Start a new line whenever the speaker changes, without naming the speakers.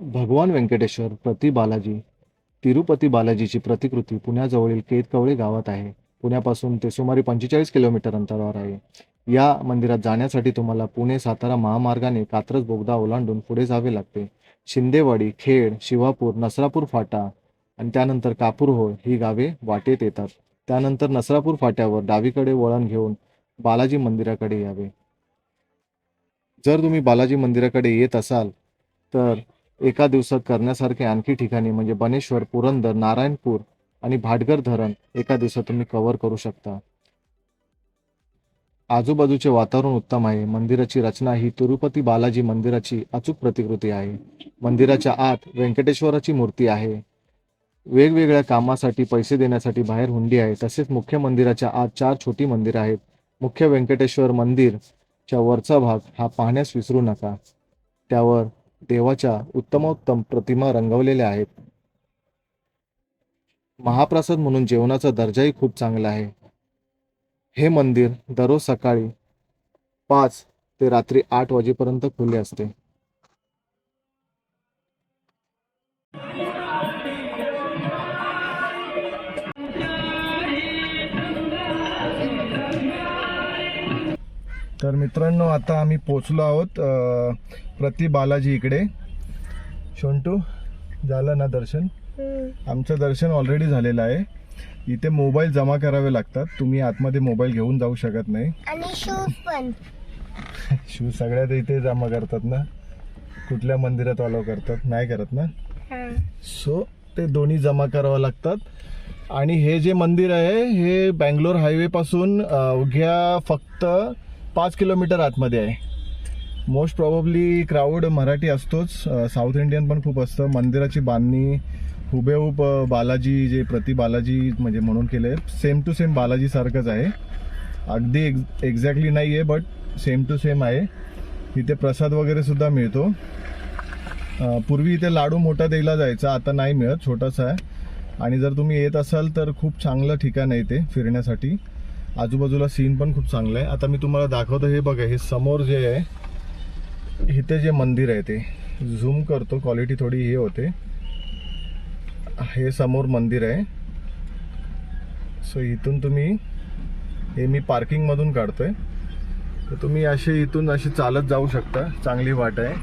भगवान व्यंकटेश्वर प्रति बालाजी तिरुपती बालाजीची प्रतिकृती पुण्याजवळील केतकवळे गावात आहे. पुण्यापासून ते सुमारे पंचेचाळीस किलोमीटर अंतरावर आहे. या मंदिरात जाण्यासाठी तुम्हाला पुणे सातारा महामार्गाने कात्रज बोगदा ओलांडून पुढे जावे लागते. शिंदेवाडी खेड शिवापूर नसरापूर फाटा आणि त्यानंतर कापूरहोळ ही गावे वाटेत येतात. त्यानंतर नसरापूर फाट्यावर डावीकडे वळण घेऊन बालाजी मंदिराकडे यावे. जर तुम्ही बालाजी मंदिराकडे येत असाल तर एका दिवसात करण्यासारखे आणखी ठिकाणी म्हणजे बनेश्वर पुरंदर नारायणपूर आणि भाटगर धरण एका दिवसात तुम्ही कव्हर करू शकता. आजूबाजूचे वातावरण उत्तम आहे. मंदिराची रचना ही तिरुपती बालाजी मंदिराची अचूक प्रतिकृती आहे. मंदिराच्या आत व्यंकटेश्वराची मूर्ती आहे. वेगवेगळ्या कामासाठी पैसे देण्यासाठी बाहेर हुंडी आहे. तसेच मुख्य मंदिराच्या आत चार छोटी मंदिरं आहेत. मुख्य व्यंकटेश्वर मंदिरच्या वरचा भाग हा पाहण्यास विसरू नका. त्यावर देवाच्या उत्तमोत्तम प्रतिमा रंगवलेल्या आहेत. महाप्रसाद म्हणून जेवणाचा दर्जाही खूप चांगला आहे. हे मंदिर दररोज सकाळी पाच ते रात्री आठ वाजेपर्यंत खुले असते. तर मित्रांनो आता आम्ही पोचलो आहोत प्रति बालाजी इकडे. शोंटू झालं ना दर्शन? आमचं दर्शन ऑलरेडी झालेलं आहे. इथे मोबाईल जमा करावे लागतात. तुम्ही आतमध्ये मोबाईल घेऊन जाऊ शकत नाही.
आणि शूज पण.
शूज सगळ्यात इथे जमा करतात ना. कुठल्या मंदिरात अलाव करतात नाही करत ना? सो ते दोन्ही जमा करावं लागतात. आणि हे जे मंदिर आहे हे बँगलोर हायवे पासून अवघ्या फक्त पाच किलोमीटर आतमध्ये आहे. मोस्ट प्रॉबली क्राऊड मराठी असतोच. साऊथ इंडियन पण खूप असतं. मंदिराची बांधणी हुबेहूब बालाजी जे प्रति बालाजी म्हणजे म्हणून केले सेम टू सेम बालाजीसारखंच आहे. अगदी एक्झॅक्टली नाही आहे बट सेम टू सेम आहे. इथे प्रसाद वगैरे सुद्धा मिळतो. पूर्वी इथे लाडू मोठा द्यायला जायचा आता नाही मिळत छोटासा आहे. आणि जर तुम्ही येत असाल तर खूप चांगलं ठिकाण आहे ते फिरण्यासाठी. आजूबाजूला सीन पण खूप चांगलं आहे आता मी तुम्हाला दाखवतो हे बघा हे समोर जे आहे इथे जे मंदिर आहे ते. झूम करतो क्वालिटी थोडी हे होते. हे समोर मंदिर आहे. सो इथून तुम्ही हे मी पार्किंगमधून काढतोय. तर तुम्ही असे इथून असे चालत जाऊ शकता. चांगली वाट आहे.